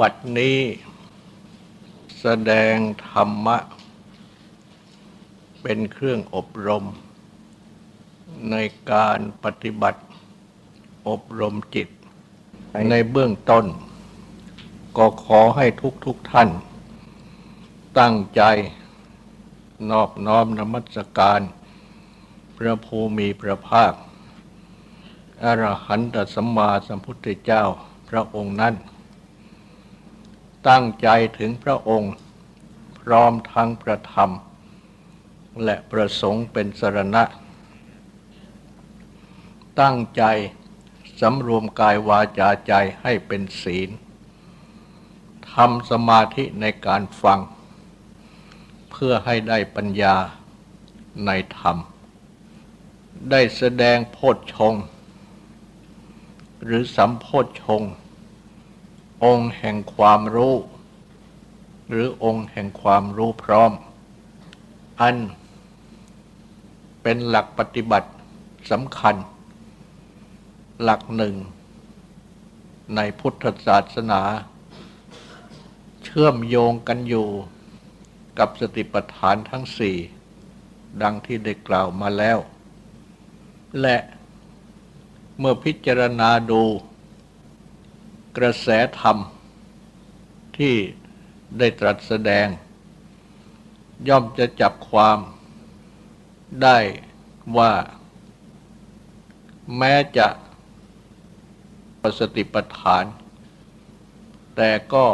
บัดนี้ แสดงธรรมะ เป็นเครื่องอบรม ในการปฏิบัติอบรมจิต ในเบื้องต้น ก็ขอให้ทุกทุกๆท่าน ตั้งใจนอบน้อมนมัสการ พระภูมิพระภาค อรหันตสัมมาสัมพุทธเจ้าพระองค์นั้น ตั้งใจถึงพระองค์ พร้อมทั้งประธรรม และประสงค์เป็นสรณะ ตั้งใจสำรวมกายวาจาใจให้เป็นศีลทำสมาธิในการฟัง เพื่อให้ได้ปัญญาในธรรม ได้แสดงโพชฌงหรือสัมโพชฌงค์ องค์แห่งความรู้ หรือองค์แห่งความรู้พร้อม อัน เป็นหลักปฏิบัติสำคัญ หลักหนึ่ง ในพุทธศาสนา เชื่อมโยงกันอยู่กับสติปัฏฐานทั้งสี่ดังที่ได้กล่าวมาแล้ว และเมื่อพิจารณาดู กระแสธรรมที่ได้ตรัสแสดง ย่อมจะจับความได้ว่า แม้จะประสติปัฏฐาน แต่ก็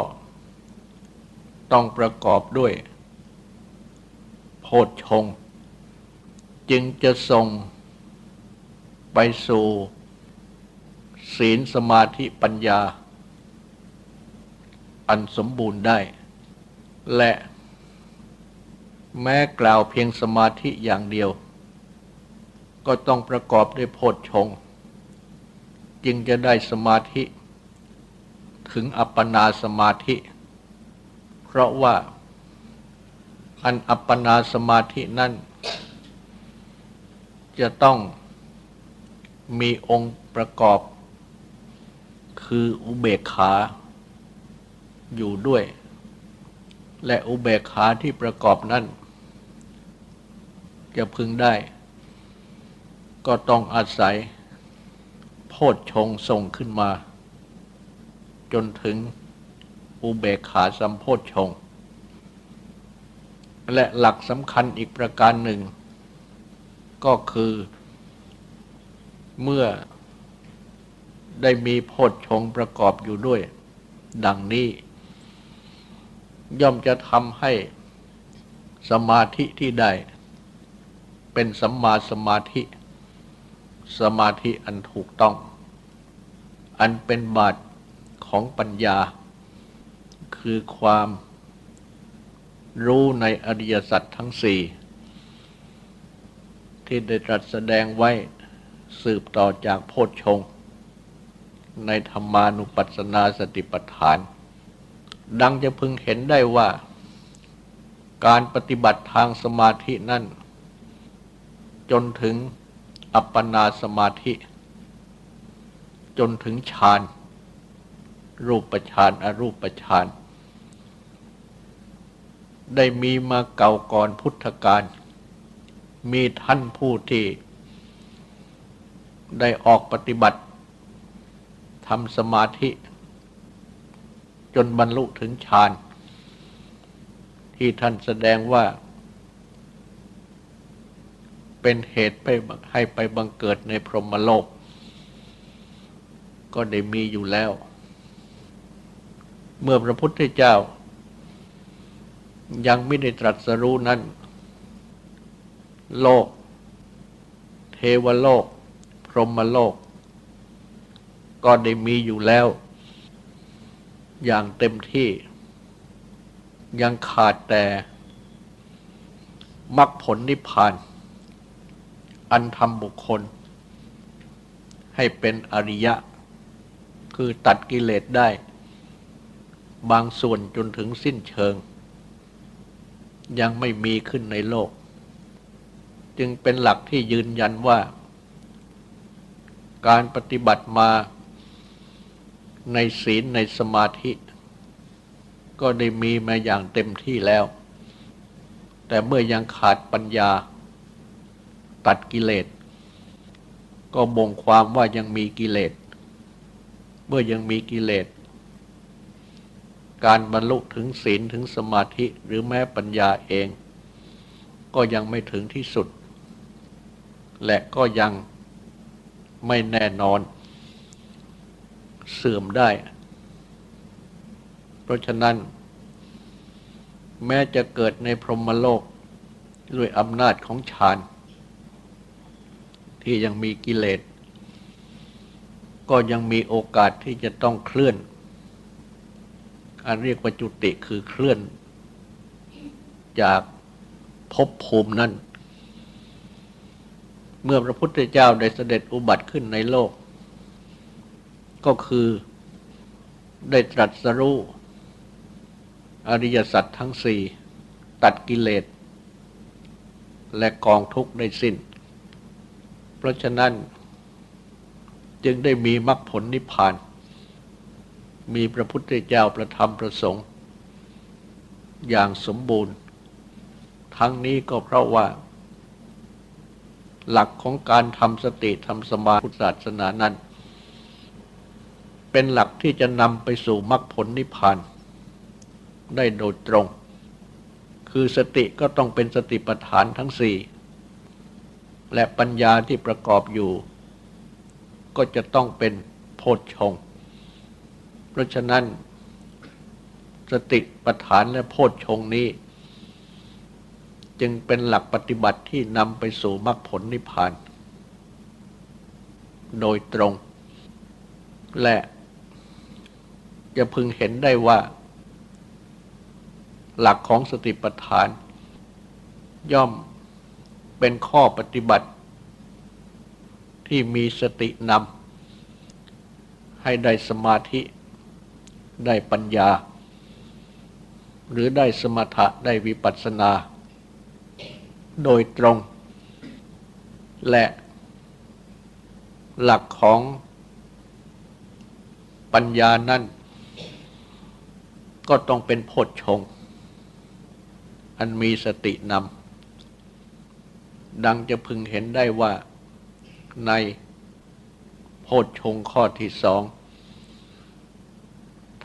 ต้องประกอบด้วย โพชฌงจึงจะส่งไปสู่ ศีลสมาธิปัญญา อันสมบูรณ์ได้ และแม้กล่าวเพียงสมาธิอย่างเดียว ก็ต้องประกอบด้วยโพชฌงจึงจะได้สมาธิ ถึงอัปปนาสมาธิ เพราะว่า อันอัปปนาสมาธินั้นจะต้องมีองค์ประกอบ คืออุเบกขา อยู่ด้วย และอุเบกขาที่ประกอบนั้น จะพึงได้ ก็ต้องอาศัย โพชฌงส่งขึ้นมา จนถึงอุเบกขาสัมโพชฌงและหลักสำคัญอีกประการหนึ่ง ก็คือ เมื่อได้มีโพชฌงประกอบอยู่ด้วย ดังนี้ ย่อมจะทำให้สมาธิที่ได้ เป็นสัมมาสมาธิ สมาธิอันถูกต้อง อันเป็นบาทของปัญญา คือความรู้ในอริยสัจทั้งสี่ที่ได้ตรัสแสดงไว้สืบต่อจากโพชฌงในธรรมานุปัสสนาสติปัฏฐาน ดังจะพึงเห็นได้ว่า การปฏิบัติทางสมาธินั่น จนถึงอัปปนาสมาธิ จนถึงฌาน รูปฌานอรูปฌาน ได้มีมาเก่าก่อนพุทธกาลมีท่านผู้ที่ ได้ออกปฏิบัติทำสมาธิ จนบรรลุถึงฌาน ที่ท่านแสดงว่า เป็นเหตุไปให้ไปบังเกิดในพรหมโลก ก็ได้มีอยู่แล้ว เมื่อพระพุทธเจ้า ยังไม่ได้ตรัสรู้นั้น โลก เทวโลก พรหมโลก ก็ได้มีอยู่แล้ว อย่างเต็มที่ ยังขาดแต่มรรคผลนิพพาน อันทำบุคคล ให้เป็นอริยะ คือตัดกิเลสได้ บางส่วนจนถึงสิ้นเชิง ยังไม่มีขึ้นในโลก จึงเป็นหลักที่ยืนยันว่า การปฏิบัติมา ในศีลในสมาธิ ก็ได้มีมาอย่างเต็มที่แล้ว แต่เมื่อยังขาดปัญญา ตัดกิเลส ก็บ่งความว่ายังมีกิเลส เมื่อยังมีกิเลส การบรรลุถึงศีลถึงสมาธิหรือแม้ปัญญาเอง ก็ยังไม่ถึงที่สุด และก็ยังไม่แน่นอน เสื่อมได้ เพราะฉะนั้น แม้จะเกิดในพรหมโลกด้วยอำนาจของฌาน ที่ยังมีกิเลส ก็ยังมีโอกาสที่จะต้องเคลื่อน การเรียกว่าจุติคือเคลื่อน จากภพภูมินั้น เมื่อพระพุทธเจ้าได้เสด็จอุบัติขึ้นในโลก ก็คือได้ตรัสรู้อริยสัจทั้งสี่ตัดกิเลส และกองทุกข์ได้สิ้น เพราะฉะนั้นจึงได้มีมรรคผลนิพพาน มีพระพุทธเจ้าประธรรมประสงค์ อย่างสมบูรณ์ ทั้งนี้ก็เพราะว่า หลักของการทำสติทำสมาธิศาสนานั้น เป็นหลักที่จะนำไปสู่มรรคผลนิพพานได้โดยตรง คือสติก็ต้องเป็นสติปัฏฐานทั้งสี่ และปัญญาที่ประกอบอยู่ ก็จะต้องเป็นโพชฌงค์เพราะฉะนั้น สติปัฏฐานและโพชฌงค์นี้ จึงเป็นหลักปฏิบัติที่นำไปสู่มรรคผลนิพพาน โดยตรงและ จะพึงเห็นได้ว่า หลักของสติปัฏฐาน ย่อมเป็นข้อปฏิบัติ ที่มีสตินำให้ได้สมาธิ ได้ปัญญา หรือได้สมถะได้วิปัสสนา โดยตรง และหลักของปัญญานั้น ก็ต้องเป็นโพชฌงค์อันมีสตินำดังจะพึงเห็นได้ว่าในโพชฌงค์ข้อที่สอง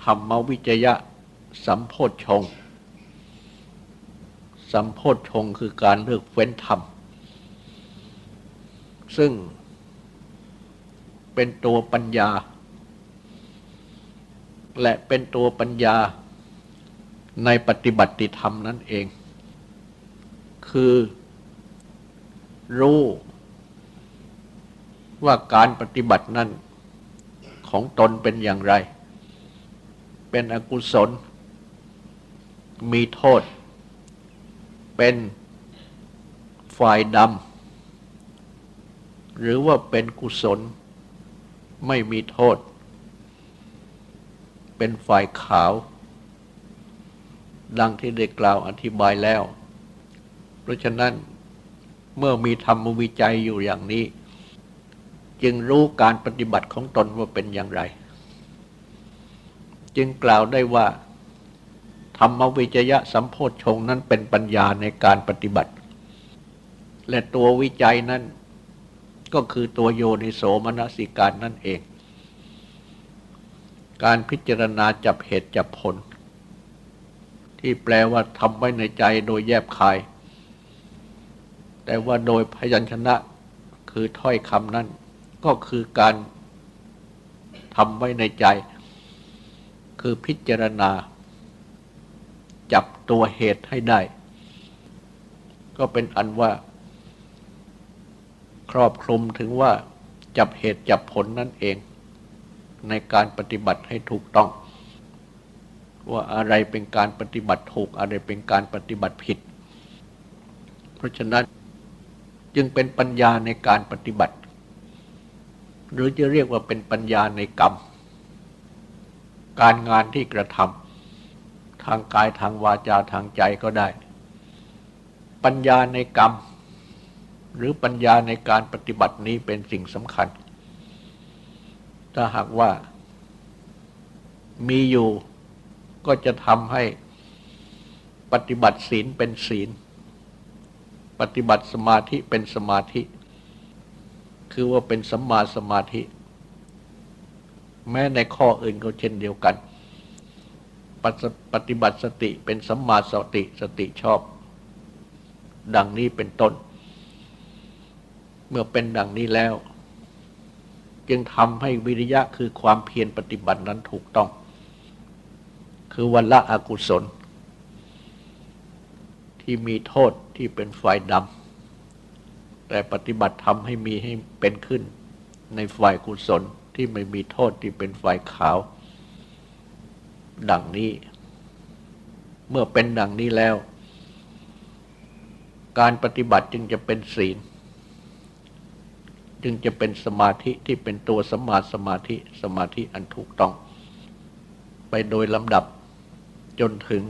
ธรรมวิจยะสัมโพชฌงค์สัมโพชฌงค์คือการเลือกเว้นธรรม ซึ่งเป็นตัวปัญญา และเป็นตัวปัญญา ในปฏิบัติธรรมนั่นเอง คือ รู้ ว่าการปฏิบัตินั้นของตนเป็นอย่างไร เป็นอกุศล มีโทษ เป็นฝ่ายดำหรือว่าเป็นกุศล ไม่มีโทษ เป็นฝ่ายขาว ดังที่ได้กล่าวอธิบายแล้ว เพราะฉะนั้นเมื่อมีธรรมวิจัยอยู่อย่างนี้ จึงรู้การปฏิบัติของตนว่าเป็นอย่างไร จึงกล่าวได้ว่า ธรรมวิจยะสัมโพธชงนั้นเป็นปัญญาในการปฏิบัติ และตัววิจัยนั้นก็คือตัวโยนิโสมนสิการนั่นเอง การพิจารณาจับเหตุจับผล ที่แปลว่าทำไว้ในใจโดยแยบคาย แต่ว่าโดยพยัญชนะคือถ้อยคำนั้น ก็คือการทำไว้ในใจ คือพิจารณา จับตัวเหตุให้ได้ ก็เป็นอันว่า ครอบคลุมถึงว่าจับเหตุจับผลนั่นเอง ในการปฏิบัติให้ถูกต้อง ว่าอะไรเป็นการปฏิบัติถูกอะไรเป็นการปฏิบัติผิด เพราะฉะนั้นจึงเป็นปัญญาในการปฏิบัติ หรือจะเรียกว่าเป็นปัญญาในกรรม การงานที่กระทำทางกายทางวาจาทางใจก็ได้ ปัญญาในกรรม หรือปัญญาในการปฏิบัตินี้เป็นสิ่งสำคัญ ถ้าหากว่ามีอยู่ ก็จะทำให้ปฏิบัติศีลเป็นศีล ปฏิบัติสมาธิเป็นสมาธิ คือว่าเป็นสัมมาสมาธิ แม้ในข้ออื่นก็เช่นเดียวกันปฏิปฏิบัติสติเป็นสัมมาสติสติชอบ ดังนี้เป็นต้น เมื่อเป็นดังนี้แล้ว จึงทำให้วิริยะคือความเพียรปฏิบัตินั้นถูกต้อง คือวันละอกุศล ที่มีโทษที่เป็นฝ่ายดำแต่ปฏิบัติทำให้มีให้เป็นขึ้น ในฝ่ายกุศลที่ไม่มีโทษที่เป็นฝ่ายขาว ดังนี้ เมื่อเป็นดังนี้แล้ว การปฏิบัติจึงจะเป็นศีลจึงจะเป็นสมาธิที่เป็นตัวสมมาสมาธิสมาธิอันถูกต้อง ไปโดยลำดับ จนถึง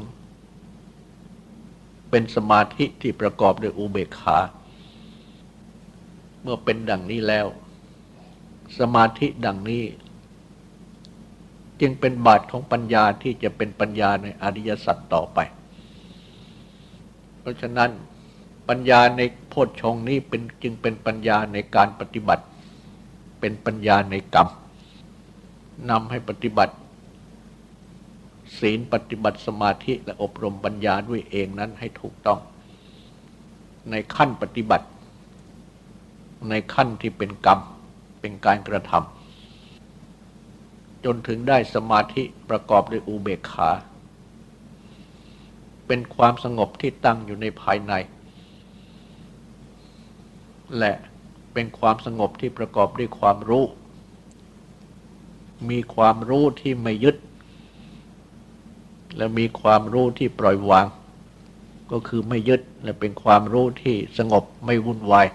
เป็นสมาธิที่ประกอบด้วยอุเบกขา เมื่อเป็นดังนี้แล้ว สมาธิดังนี้ จึงเป็นบาทของปัญญาที่จะเป็นปัญญาในอริยสัจต่อไป เพราะฉะนั้นปัญญาในโพชฌงนี้เป็นจึงเป็นปัญญาในการปฏิบัติ เป็นปัญญาในกรรมนำให้ปฏิบัติ ศีลปฏิบัติสมาธิและอบรมปัญญาด้วยเองนั้นให้ถูกต้อง ในขั้นปฏิบัติ ในขั้นที่เป็นกรรมเป็นการกระทำจนถึงได้สมาธิประกอบด้วยอุเบกขา เป็นความสงบที่ตั้งอยู่ในภายใน และเป็นความสงบที่ประกอบด้วยความรู้ มีความรู้ที่ไม่ยึด และมีความรู้ที่ปล่อยวาง ก็คือไม่ยึดและเป็นความรู้ที่สงบไม่วุ่นวาย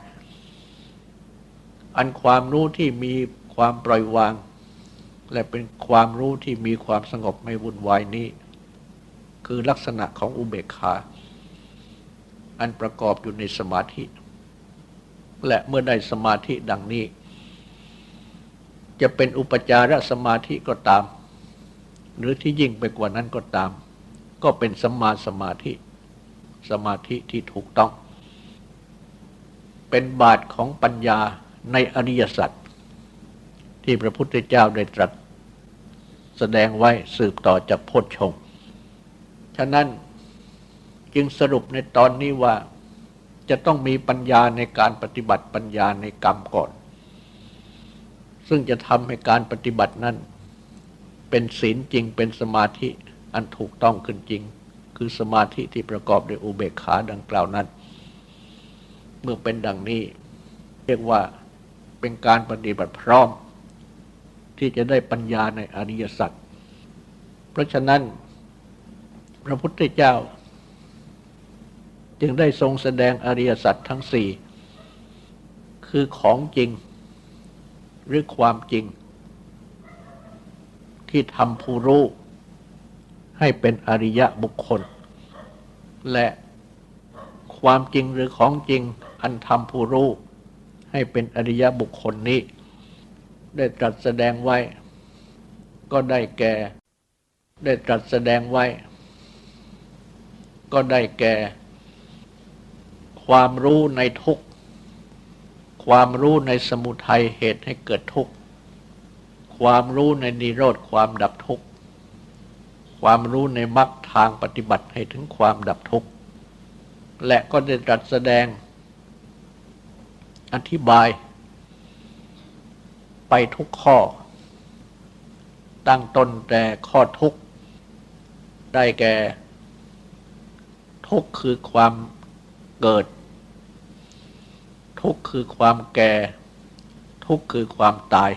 อันความรู้ที่มีความปล่อยวาง และเป็นความรู้ที่มีความสงบไม่วุ่นวายนี้ คือลักษณะของอุเบกขา อันประกอบอยู่ในสมาธิ และเมื่อได้สมาธิดังนี้ จะเป็นอุปจารสมาธิก็ตาม หรือที่ยิ่งไปกว่านั้นก็ตาม ก็เป็นสัมมาสมาธิ สมาธิที่ถูกต้อง เป็นบาทของปัญญาในอริยสัจที่พระพุทธเจ้าได้ตรัสแสดงไว้สืบต่อจากโพชฌงค์ฉะนั้นจึงสรุปในตอนนี้ว่าจะต้องมีปัญญาในการปฏิบัติปัญญาในกรรมก่อน ซึ่งจะทำให้การปฏิบัตินั้น เป็นศีลจริง เป็นสมาธิอันถูกต้องขึ้นจริง คือสมาธิที่ประกอบด้วยอุเบกขาดังกล่าวนั้น เมื่อเป็นดังนี้ เรียกว่าเป็นการปฏิบัติพร้อม ที่จะได้ปัญญาในอริยสัจเพราะฉะนั้น พระพุทธเจ้า จึงได้ทรงแสดงอริยสัจทั้งสี่คือของจริง หรือความจริง ที่ทำผู้รู้ ให้เป็นอริยะบุคคล และความจริงหรือของจริงอันทำผู้รู้ ให้เป็นอริยบุคคลนี้ ได้ตรัสแสดงไว้ ก็ได้แก่ ได้ตรัสแสดงไว้ ก็ได้แก่ ความรู้ในทุกความรู้ในสมุทัยเหตุให้เกิดทุกข์ ความรู้ในนิโรธความดับทุกข์ ความรู้ในมรรคทางปฏิบัติให้ถึงความดับทุกข์ และก็ได้ตรัสแสดง อธิบาย ไปทุกข้อ ตั้งต้นแต่ข้อทุกข์ ได้แก่ ทุกข์คือความเกิด ทุกข์คือความแก่ ทุกข์คือความตาย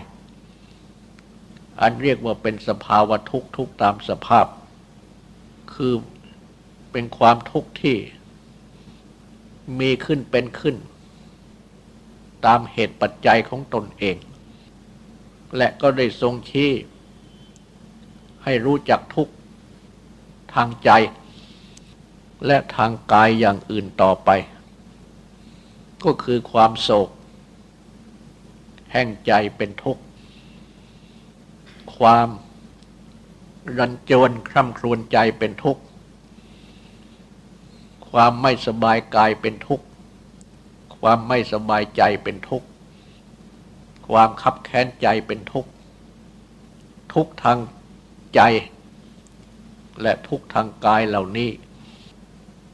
อันเรียกว่าเป็นสภาวะทุกข์ทุกตามสภาพ คือเป็นความทุกข์ที่มีขึ้นเป็นขึ้น ตามเหตุปัจจัยของตนเอง และก็ได้ทรงชี้ให้รู้จักทุกข์ทางใจ และทางกายอย่างอื่นต่อไป ก็คือความโศก แห่งใจเป็นทุกข์ ความรันจวนคร่ำครวญใจเป็นทุกข์ ความไม่สบายกายเป็นทุกข์ ความไม่สบายใจเป็นทุกข์ ความคับแค้นใจเป็นทุกข์ ทุกทางใจ และทุกทางกายเหล่านี้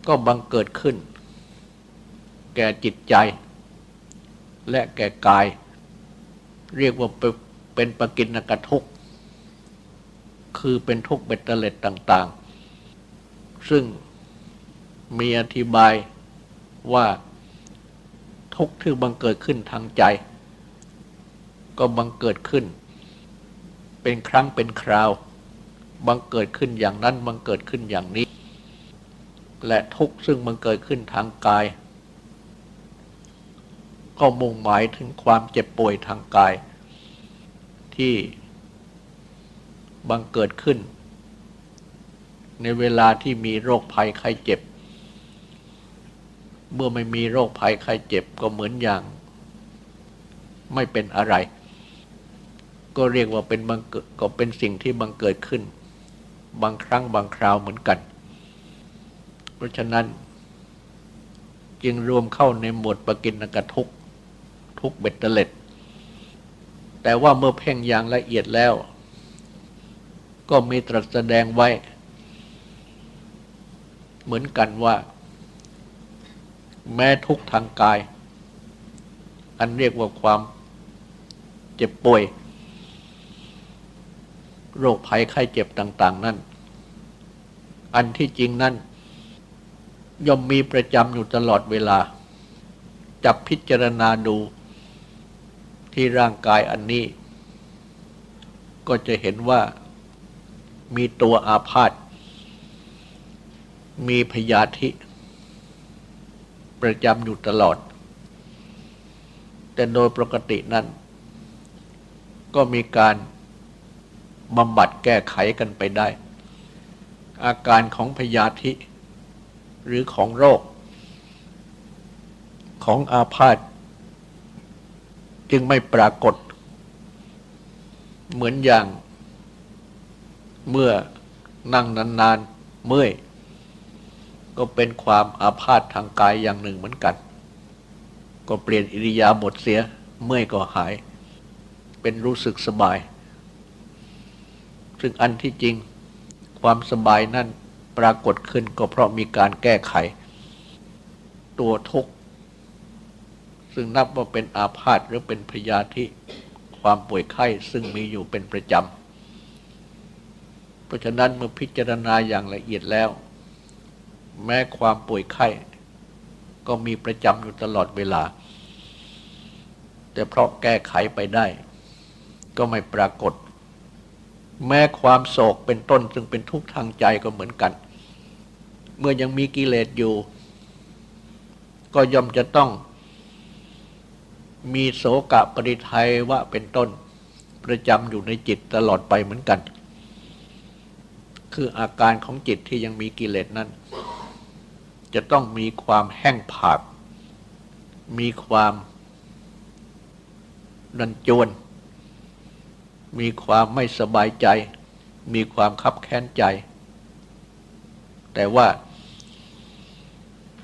ก็บังเกิดขึ้น แก่จิตใจ และแก่กาย เรียกว่าเป็นปกินกทุกข คือเป็นทุกข์เบ็ดเตล็ดต่าง ๆ ซึ่งมีอธิบายว่าทุกข์ที่บังเกิดขึ้นทางใจ ก็บังเกิดขึ้น เป็นครั้งเป็นคราว บังเกิดขึ้นอย่างนั้นบังเกิดขึ้นอย่างนี้ และทุกข์ซึ่งบังเกิดขึ้นทางกาย ก็มุ่งหมายถึงความเจ็บป่วยทางกาย ที่ บังเกิดขึ้น ในเวลาที่มีโรคภัยไข้เจ็บ เมื่อไม่มีโรคภัยไข้เจ็บก็เหมือนอย่าง ไม่เป็นอะไร ก็เรียกว่าเป็นบังเกิดก็เป็นสิ่งที่บังเกิดขึ้น บางครั้งบางคราวเหมือนกัน เพราะฉะนั้น จึงรวมเข้าในหมวดปกินกทุกทุกเบ็ดเตล็ดแต่ว่าเมื่อเพ่งอย่างละเอียดแล้ว ก็มีตรัสแสดงไว้ เหมือนกันว่า แม้ทุกทางกาย อันเรียกว่าความเจ็บป่วย โรคภัยไข้เจ็บต่าง ๆ นั่น อันที่จริงนั่น ย่อมมีประจำอยู่ตลอดเวลา จับพิจารณาดูที่ร่างกายอันนี้ ก็จะเห็นว่า มีตัวอาพาธ มีพยาธิ ประจำอยู่ตลอด แต่โดยปกตินั้น ก็มีการบำบัดแก้ไขกันไปได้ อาการของพยาธิหรือของโรค ของอาพาธจึงไม่ปรากฏ เหมือนอย่าง เมื่อนั่งนานๆเมื่อยก็เป็นความอาพาธทางกายอย่างหนึ่งเหมือนกัน ก็เปลี่ยนอิริยาบถเสีย เมื่อยก็หาย เป็นรู้สึกสบาย ซึ่งอันที่จริงความสบายนั่นปรากฏขึ้นก็เพราะมีการแก้ไข ตัวทุกข์ ซึ่งนับว่าเป็นอาพาธหรือเป็นพยาธิความป่วยไข้ซึ่งมีอยู่เป็นประจำ เพราะฉะนั้นเมื่อพิจารณาอย่างละเอียดแล้ว แม้ความป่วยไข้ ก็มีประจำอยู่ตลอดเวลา แต่เพราะแก้ไขไปได้ ก็ไม่ปรากฏ แม้ความโศกเป็นต้นซึ่งเป็นทุกข์ทางใจก็เหมือนกัน เมื่อยังมีกิเลสอยู่ ก็ย่อมจะต้องมีโสกะปริไทยวะเป็นต้น ประจำอยู่ในจิตตลอดไปเหมือนกัน คืออาการของจิตที่ยังมีกิเลสนั้น จะต้องมีความแห้งผาก มีความดันจวน มีความไม่สบายใจ มีความคับแค้นใจ แต่ว่า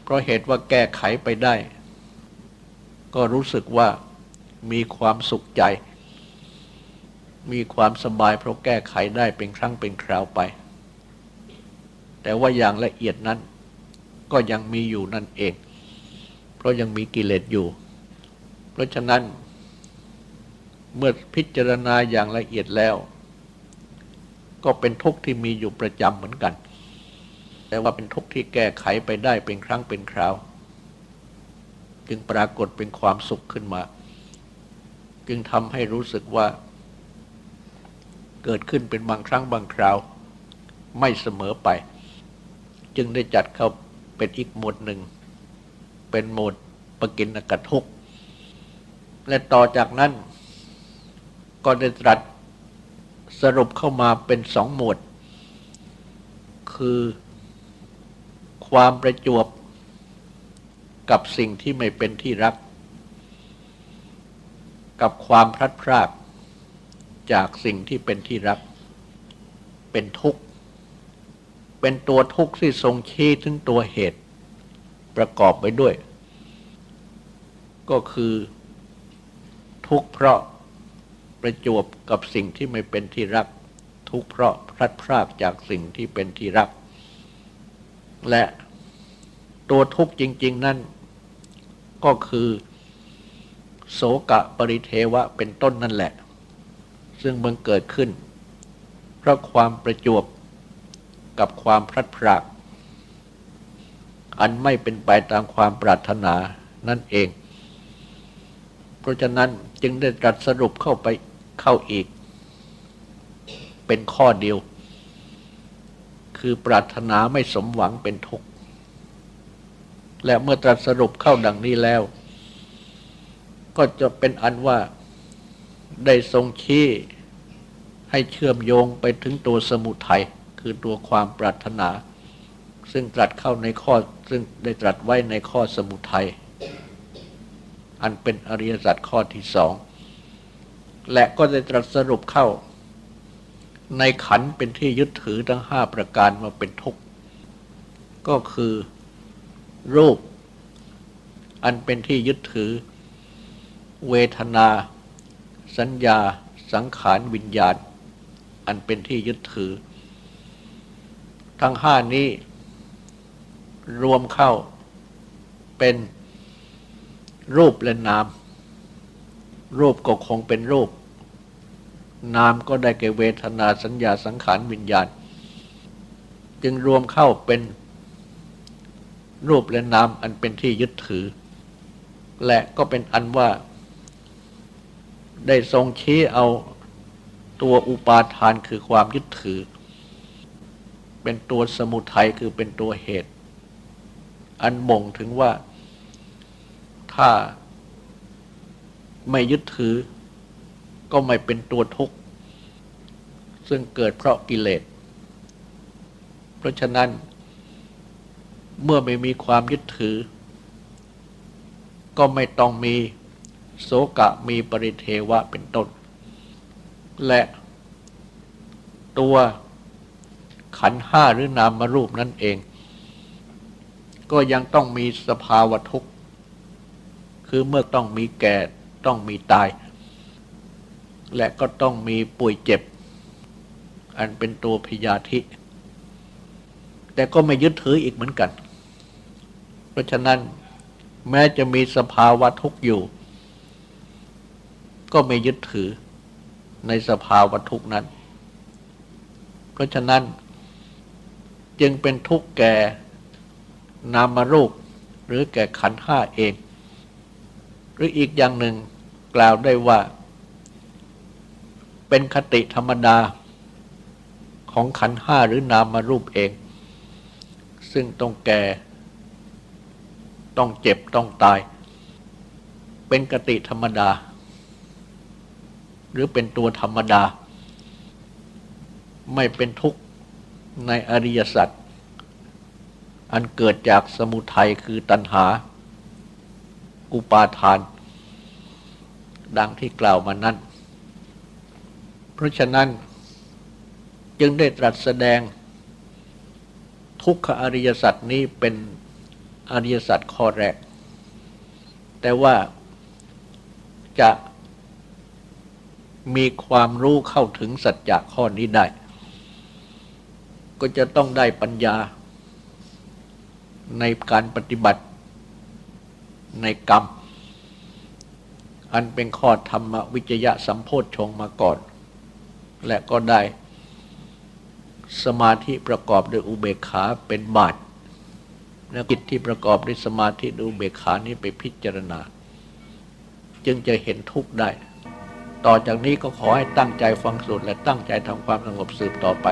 เพราะเหตุว่าแก้ไขไปได้ ก็รู้สึกว่ามีความสุขใจ มีความสบายเพราะแก้ไขได้เป็นครั้งเป็นคราวไป แต่ว่าอย่างละเอียดนั้น ก็ยังมีอยู่นั่นเอง เพราะยังมีกิเลสอยู่ เพราะฉะนั้น เมื่อพิจารณาอย่างละเอียดแล้ว ก็เป็นทุกข์ที่มีอยู่ประจำเหมือนกัน แต่ว่าเป็นทุกข์ที่แก้ไขไปได้เป็นครั้งเป็นคราว จึงปรากฏเป็นความสุขขึ้นมา จึงทำให้รู้สึกว่าเกิดขึ้นเป็นบางครั้งบางคราว ไม่เสมอไป จึงได้จัดเข้าเป็นอีกหมวดหนึ่ง เป็นหมวดปกินกทุกและต่อจากนั้น ก็ได้ตรัสสรุปเข้ามาเป็นสองหมวด คือความประจวบกับสิ่งที่ไม่เป็นที่รัก กับความพลัดพรากจากสิ่งที่เป็นที่รัก เป็นทุกข์ เป็นตัวทุกข์ที่ทรงชี้ถึงตัวเหตุ ประกอบไปด้วย ก็คือทุกข์เพราะประจวบกับสิ่งที่ไม่เป็นที่รัก ทุกข์เพราะพลัดพรากจากสิ่งที่เป็นที่รัก และตัวทุกข์จริง ๆ นั่น ก็คือโสกะปริเทวะเป็นต้นนั่นแหละ ซึ่งมันเกิดขึ้น เพราะความประจวบ กับความพลัดพราก อันไม่เป็นไปตามความปรารถนานั่นเอง เพราะฉะนั้นจึงได้ตรัสสรุปเข้าไปเข้าอีก เป็นข้อเดียว คือปรารถนาไม่สมหวังเป็นทุกข์ และเมื่อตรัสสรุปเข้าดังนี้แล้ว ก็จะเป็นอันว่าได้ทรงชี้ให้เชื่อมโยงไปถึงตัวสมุทัย คือตัวความปรารถนา ซึ่งตรัสเข้าในข้อซึ่งได้ตรัสไว้ในข้อสมุทัยอันเป็นอริยสัจข้อที่สอง และก็ได้ตรัสสรุปเข้า ในขันเป็นที่ยึดถือทั้งห้าประการมาเป็นทุกข์ ก็คือรูป อันเป็นที่ยึดถือ เวทนา สัญญา สังขารวิญญาณ อันเป็นที่ยึดถือ ทั้งห้านี้ รวมเข้าเป็นรูปและนาม รูปก็คงเป็นรูป นามก็ได้แก่เวทนาสัญญาสังขารวิญญาณ จึงรวมเข้าเป็นรูปและนามอันเป็นที่ยึดถือ และก็เป็นอันว่า ได้ทรงชี้เอาตัวอุปาทานคือความยึดถือ เป็นตัวสมุทัยคือเป็นตัวเหตุ อันบ่งถึงว่าถ้าไม่ยึดถือ ก็ไม่เป็นตัวทุกข์ ซึ่งเกิดเพราะกิเลส เพราะฉะนั้น เมื่อไม่มีความยึดถือ ก็ไม่ต้องมีโสกะมีปริเทวะเป็นต้น และตัว ขันห้าหรือนามรูปนั่นเอง ก็ยังต้องมีสภาวะทุกข์ คือเมื่อต้องมีแก่ต้องมีตาย และก็ต้องมีป่วยเจ็บ อันเป็นตัวพยาธิ แต่ก็ไม่ยึดถืออีกเหมือนกัน เพราะฉะนั้นแม้จะมีสภาวะทุกข์อยู่ ก็ไม่ยึดถือในสภาวะทุกข์นั้น เพราะฉะนั้น จึงเป็นทุกข์แก่นามรูป หรือแก่ขันห้าเอง หรืออีกอย่างหนึ่งกล่าวได้ว่า เป็นคติธรรมดาของขันห้าหรือนามรูปเอง ซึ่งต้องแก่ ต้องเจ็บต้องตาย เป็นกติธรรมดา หรือเป็นตัวธรรมดา ไม่เป็นทุกข์ ในอริยสัจอันเกิดจากสมุทัยคือตัณหา อุปาทาน ดังที่กล่าวมานั้น เพราะฉะนั้นจึงได้ตรัสแสดง ทุกขอริยสัจนี้เป็นอริยสัจข้อแรก แต่ว่าจะมีความรู้เข้าถึงสัจจะข้อนี้ได้ ก็จะต้องได้ปัญญา ในการปฏิบัติในกรรม อันเป็นข้อธรรมวิจยะสัมโพธชงมาก่อน และก็ได้สมาธิประกอบด้วยอุเบกขาเป็นบาทและกิจที่ประกอบด้วยสมาธิด้วยอุเบกขานี้ไปพิจารณา จึงจะเห็นทุกข์ได้ ต่อจากนี้ก็ขอให้ตั้งใจฟังสูตรและตั้งใจทำความสงบสืบต่อไป